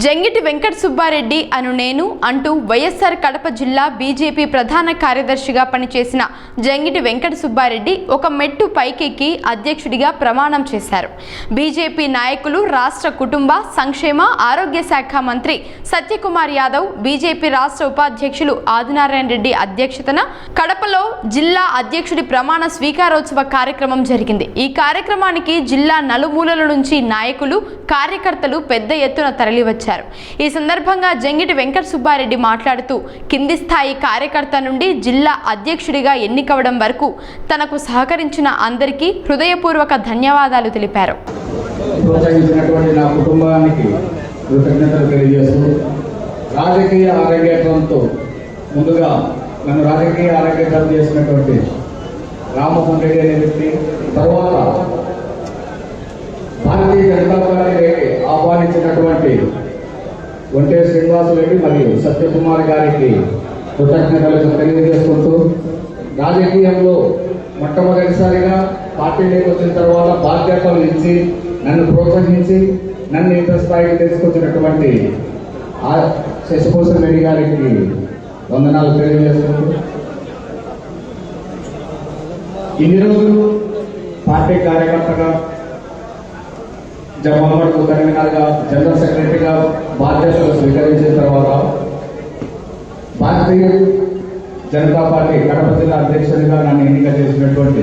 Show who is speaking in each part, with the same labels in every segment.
Speaker 1: జంగిటి వెంకట సుబ్బారెడ్డి అను నేను అంటూ వైఎస్ఆర్ కడప జిల్లా బీజేపీ ప్రధాన కార్యదర్శిగా పనిచేసిన జంగిటి వెంకట సుబ్బారెడ్డి ఒక మెట్టు పైకెక్కి అధ్యక్షుడిగా ప్రమాణం చేశారు. బీజేపీ నాయకులు రాష్ట్ర కుటుంబ సంక్షేమ ఆరోగ్య శాఖ మంత్రి సత్యకుమార్ యాదవ్ బీజేపీ రాష్ట్ర ఉపాధ్యక్షులు ఆదినారాయణ రెడ్డి అధ్యక్షతన కడపలో జిల్లా అధ్యక్షుడి ప్రమాణ స్వీకారోత్సవ కార్యక్రమం జరిగింది. ఈ కార్యక్రమానికి జిల్లా నలుమూలల నుంచి నాయకులు కార్యకర్తలు పెద్ద ఎత్తున తరలివచ్చారు. ఈ సందర్భంగా జంగిటి వెంకట సుబ్బారెడ్డి మాట్లాడుతూ కింది స్థాయి కార్యకర్త నుండి జిల్లా అధ్యక్షుడిగా ఎన్నికవడం వరకు తనకు సహకరించిన అందరికీ హృదయపూర్వక ధన్యవాదాలు తెలిపారు.
Speaker 2: నా కుటుంబానికి కృతజ్ఞతలు తెలియజేస్తూ రాజకీయ ఆరోగ్యంతో ముందుగా నన్ను రాజకీయ ఆరోగ్యం చేసినటువంటి రామ్మోహన్ రెడ్డి అనే వ్యక్తి తర్వాత భారతీయ జనతా పార్టీ ఆహ్వానించినటువంటి ఒంటే శ్రీనివాసరెడ్డి మరియు సత్యకుమార్ గారికి కృతజ్ఞతలు తెలియజేసుకుంటూ రాజకీయంలో మొట్టమొదటిసారిగా పార్టీలోకి వచ్చిన తర్వాత బాధ్యతలు ఇచ్చి నన్ను ప్రోత్సహించి నన్ను ఇంత స్థాయికి తీసుకొచ్చినటువంటి శశిభూషణ్ రెడ్డి గారికి వందనాలు తెలియజేసుకుంటూ. ఇన్ని రోజులు పార్టీ కార్యకర్తగా జగన్మోహన్ కన్వీనర్గా జనరల్ సెక్రటరీగా స్వీకరించిన తర్వాత భారతీయ జనతా పార్టీ కడప జిల్లా అధ్యక్షుడిగా నన్ను ఎన్నిక చేసినటువంటి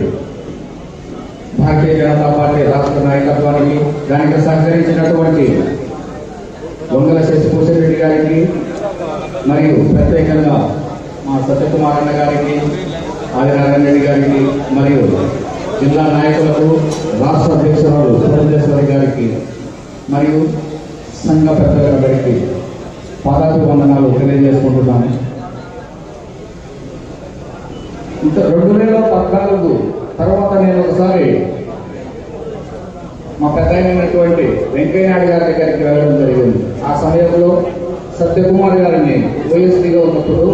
Speaker 2: భారతీయ జనతా పార్టీ రాష్ట్ర నాయకత్వానికి దానికి సహకరించినటువంటి దొంగల శశిభూషణ్ రెడ్డి గారికి మరియు ప్రత్యేకంగా మా సత్యకుమారన్న గారికి ఆదినారాయణ రెడ్డి గారికి మరియు జిల్లా నాయకులకు రాష్ట్ర అధ్యక్షురాలు పురంధేశ్వరి గారికి మరియు సంఘ పెద్దలందరికీ పాదాభివందనాలు తెలియజేసుకుంటున్నాను ఇంత రెండు వేల పద్నాలుగు తర్వాత నేను ఒకసారి మా పెద్ద అయినటువంటి వెంకయ్య నాయుడు గారి దగ్గరికి వెళ్ళడం జరిగింది. ఆ సమయంలో సత్యకుమార్ గారిని ఓఎస్డీగా ఉన్నప్పుడు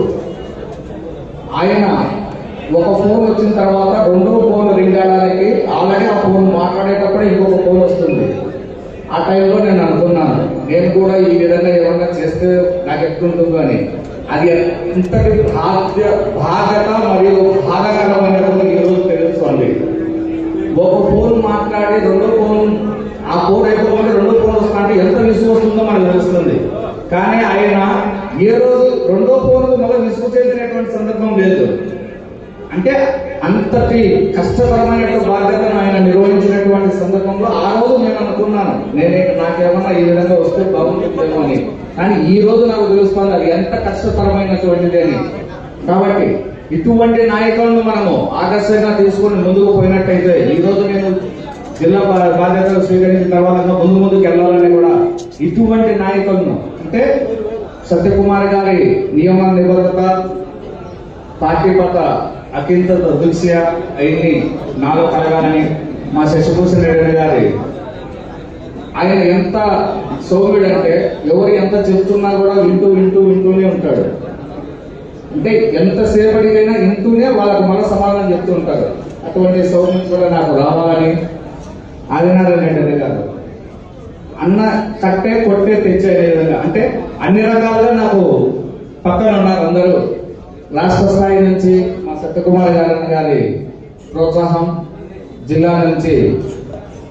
Speaker 2: ఆయన ఒక ఫోన్ వచ్చిన తర్వాత రెండో ఫోన్ రింగ్ అవ్వడానికి ఆల్రెడీ ఆ ఫోన్ మాట్లాడేటప్పుడు ఇంకొక ఫోన్ వస్తుంది. ఆ టైంలో నేను అనుకున్నాను నేను కూడా ఈ విధంగా ఏమన్నా చేస్తే నాకు ఎట్లుంటుందో అని. అది ఇంతటి బాధ్య బాధ్యత మరియు బాధకరమైనటువంటి ఈరోజు తెలుసుకోండి ఒక ఫోన్ మాట్లాడి రెండో ఫోన్ ఆ ఫోన్ అయిపోకుండా రెండో ఫోన్ వస్తా ఎంత విసుగు వస్తుందో మనకు తెలుస్తుంది. కానీ ఆయన ఏ రోజు రెండో ఫోన్ మళ్ళీ విసుగు సందర్భం లేదు. అంటే అంతటి కష్టపరమైన బాధ్యతను ఆయన నిర్వహించినటువంటి సందర్భంలో ఆ రోజు నేను అనుకున్నాను నేనే నాకేమన్నా ఈ విధంగా వస్తే బాగుంటుందేమో అని. కానీ ఈ రోజు నాకు తెలుస్తుంది అది ఎంత కష్టతరమైనటువంటిది అని. కాబట్టి ఇటువంటి నాయకులను మనము ఆదర్శంగా తీసుకుని ముందుకు పోయినట్టయితే ఈ రోజు నేను జిల్లా బాధ్యతలు స్వీకరించిన తర్వాత ముందు ముందుకు వెళ్ళాలని కూడా ఇటువంటి నాయకులను అంటే సత్యకుమార్ గారి నియమ నిబద్ధత పార్టీ అత్యంత దృశ్య అయింది నాలో కలగాలని మా శశిభూషణ్ రెడ్డి గారి. ఆయన ఎంత సౌమ్యుడు అంటే ఎవరు ఎంత చెప్తున్నా కూడా వింటూ వింటూ వింటూనే ఉంటాడు. అంటే ఎంతసేపటికైనా వింటూనే వాళ్ళకు మన సమాధానం చెప్తూ ఉంటారు అటువంటి సౌమ్యం కూడా నాకు రావాలని ఆదినారాయణ రెడ్డి గారు. అన్న కట్టే కొట్టే తెచ్చే విధంగా. అంటే అన్ని రకాలుగా నాకు పక్కన ఉన్నారు అందరూ. రాష్ట్ర స్థాయి నుంచి మా సత్యకుమార్ గారి గారి ప్రోత్సాహం జిల్లా నుంచి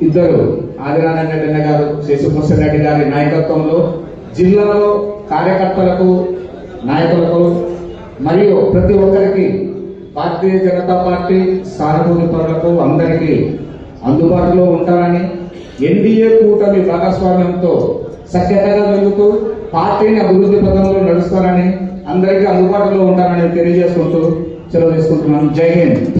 Speaker 2: ఇద్దరు ఆదినారాయణ రెడ్డి గారు శశిభూషణ్ రెడ్డి గారి నాయకత్వంలో జిల్లాలో కార్యకర్తలకు నాయకులకు మరియు ప్రతి ఒక్కరికి భారతీయ జనతా పార్టీ సానుభూతి పనులకు అందరికీ అందుబాటులో ఉంటారని ఎన్డీఏ కూటమి భాగస్వామ్యంతో సఖ్యతగా వెళుతూ పార్టీని అభివృద్ధి పథంలో నడుస్తారని అందరికీ అందుబాటులో ఉంటానని తెలియజేసుకుంటూ సెలవు తీసుకుంటున్నాను. జై హింద్.